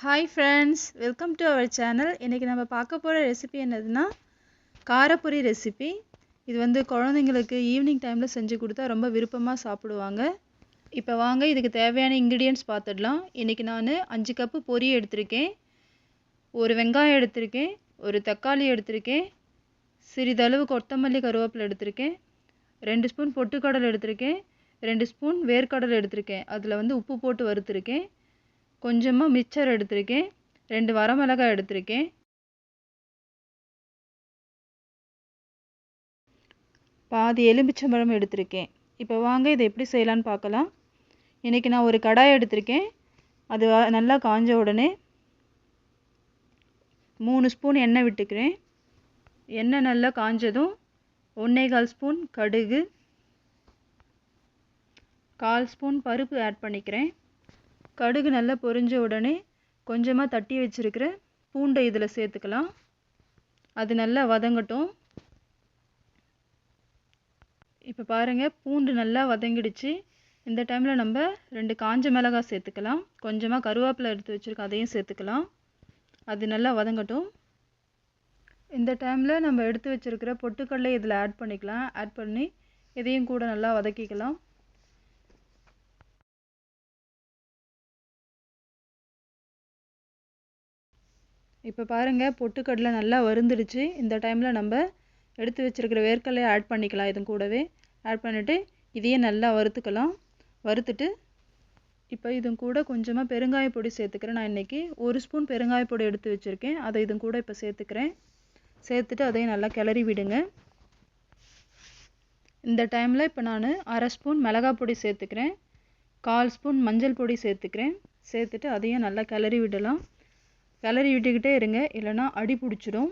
Hi friends welcome to our channel இன்றைக்கி நம்ம பார்க்க போகிற ரெசிபி என்னதுன்னா காரப்பொரி ரெசிபி இது வந்து குழந்தைங்களுக்கு ஈவினிங் டைமில் செஞ்சு கொடுத்தா ரொம்ப விருப்பமாக சாப்பிடுவாங்க. இப்போ வாங்க இதுக்கு தேவையான இன்க்ரீடியன்ட்ஸ் பார்த்துடலாம். இன்றைக்கி நான் அஞ்சு கப்பு பொரி எடுத்திருக்கேன். ஒரு வெங்காயம் எடுத்திருக்கேன். ஒரு தக்காளி எடுத்திருக்கேன். சிறிதளவு கொத்தமல்லி கருவேப்பிலை எடுத்திருக்கேன். ரெண்டு ஸ்பூன் பொட்டுக்கடலை எடுத்திருக்கேன். ரெண்டு ஸ்பூன் வேர்க்கடலை எடுத்திருக்கேன். அதில் வந்து உப்பு போட்டு வறுத்துருக்கேன். கொஞ்சமாக மிச்சர் எடுத்திருக்கேன். ரெண்டு வரமிளகாய் எடுத்திருக்கேன். பாதி எலுமிச்சம்பழம் எடுத்திருக்கேன். இப்போ வாங்க இதை எப்படி செய்யலான்னு பார்க்கலாம். இன்றைக்கி நான் ஒரு கடாய் எடுத்திருக்கேன். அது நல்லா காஞ்ச உடனே மூணு ஸ்பூன் எண்ணெய் விட்டுக்கிறேன். எண்ணெய் நல்லா காஞ்சதும் ஒன்றே கால் ஸ்பூன் கடுகு கால் ஸ்பூன் பருப்பு ஆட் பண்ணிக்கிறேன். கடுகு நல்லா பொரிஞ்ச உடனே கொஞ்சமாக தட்டி வச்சுருக்கிற பூண்டை இதில் சேர்த்துக்கலாம். அது நல்லா வதங்கட்டும். இப்போ பாருங்கள் பூண்டு நல்லா வதங்கிடுச்சு. இந்த டைமில் நம்ம ரெண்டு காஞ்ச மிளகாய் சேர்த்துக்கலாம். கொஞ்சமாக கருவேப்பிலை எடுத்து வச்சுருக்கோம் அதையும் சேர்த்துக்கலாம். அது நல்லா வதங்கட்டும். இந்த டைமில் நம்ம எடுத்து வச்சுருக்கிற பொட்டுக்கடலை இதில் ஆட் பண்ணிக்கலாம். ஆட் பண்ணி இதையும் கூட நல்லா வதக்கிக்கலாம். இப்போ பாருங்கள் பொட்டுக்கடலை நல்லா வறுந்துடுச்சு. இந்த டைமில் நம்ம எடுத்து வச்சுருக்கிற வேர்க்கடலையை ஆட் பண்ணிக்கலாம் இது கூடவே. ஆட் பண்ணிவிட்டு இதையே நல்லா வறுத்துக்கலாம். வறுத்துட்டு இப்போ இது கூட கொஞ்சமாக பெருங்காய பொடி சேர்த்துக்கிறேன். நான் இன்றைக்கி ஒரு ஸ்பூன் பெருங்காய பொடி எடுத்து வச்சுருக்கேன். அதை இது கூட இப்போ சேர்த்துக்கிறேன். சேர்த்துட்டு அதையும் நல்லா கிளறி விடுங்க. இந்த டைமில் இப்போ நான் அரை ஸ்பூன் மிளகாய் பொடி சேர்த்துக்கிறேன். கால் ஸ்பூன் மஞ்சள் பொடி சேர்த்துக்கிறேன். சேர்த்துட்டு அதையும் நல்லா கிளறி விடலாம். கிளறி விட்டுக்கிட்டே இருங்க இல்லைன்னா அடி பிடிச்சிடும்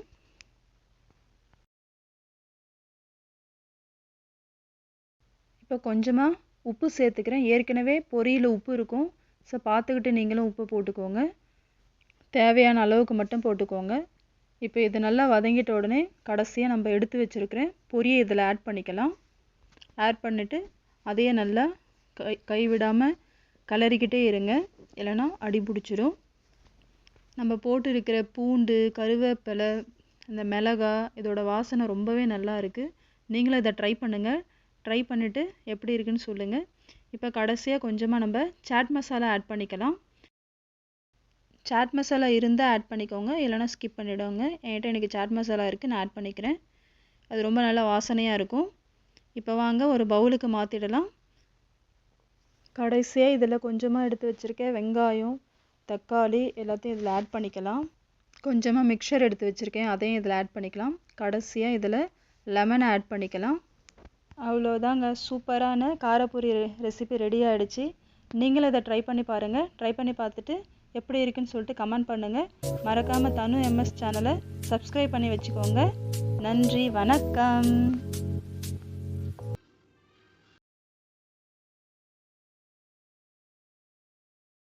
இப்போ கொஞ்சமாக உப்பு சேர்த்துக்கிறேன். ஏற்கனவே பொரியில் உப்பு இருக்கும். ஸோ பார்த்துக்கிட்டு நீங்களும் உப்பு போட்டுக்கோங்க. தேவையான அளவுக்கு மட்டும் போட்டுக்கோங்க. இப்போ இது நல்லா வதங்கிட்ட உடனே கடைசியாக நம்ம எடுத்து வச்சுருக்கிறேன் பொரியை இதில் ஆட் பண்ணிக்கலாம். ஆட் பண்ணிவிட்டு அதையே நல்லா கை கைவிடாமல் கிளறிக்கிட்டே இருங்க. இல்லைன்னா அடி பிடிச்சிரும். நம்ம போட்டு இருக்கிற பூண்டு கருவேப்பிலை இந்த மிளகா இதோட வாசனை ரொம்பவே நல்லா இருக்குது நீங்களும் இதை ட்ரை பண்ணுங்கள் ட்ரை பண்ணிவிட்டு எப்படி இருக்குன்னு சொல்லுங்கள் இப்போ கடைசியாக கொஞ்சமாக நம்ம சாட் மசாலா ஆட் பண்ணிக்கலாம். சாட் மசாலா இருந்தால் ஆட் பண்ணிக்கோங்க. இல்லைனா ஸ்கிப் பண்ணிவிடுங்க என்கிட்ட எனக்கு சாட் மசாலா இருக்குது நான் ஆட் பண்ணிக்கிறேன். அது ரொம்ப நல்லா வாசனையாக இருக்கும். இப்போ வாங்க ஒரு பவுலுக்கு மாற்றிடலாம் கடைசியாக இதில் கொஞ்சமாக எடுத்து வச்சுருக்கேன் வெங்காயம். தக்காளி எல்லாத்தையும் இதில் ஆட் பண்ணிக்கலாம். கொஞ்சமாக மிக்சர் எடுத்து வச்சுருக்கேன். அதையும் இதில் ஆட் பண்ணிக்கலாம். கடைசியாக இதில் லெமனை ஆட் பண்ணிக்கலாம். அவ்வளோதாங்க சூப்பரான காரப்பூரி ரெசிபி ரெடி ஆகிடுச்சு நீங்களும் இதை ட்ரை பண்ணி பாருங்கள் ட்ரை பண்ணி பார்த்துட்டு எப்படி இருக்குன்னு சொல்லிட்டு கமெண்ட் பண்ணுங்கள் மறக்காமல் தனு எம்எஸ் சேனலை சப்ஸ்கிரைப் பண்ணி வச்சுக்கோங்க. நன்றி. வணக்கம்.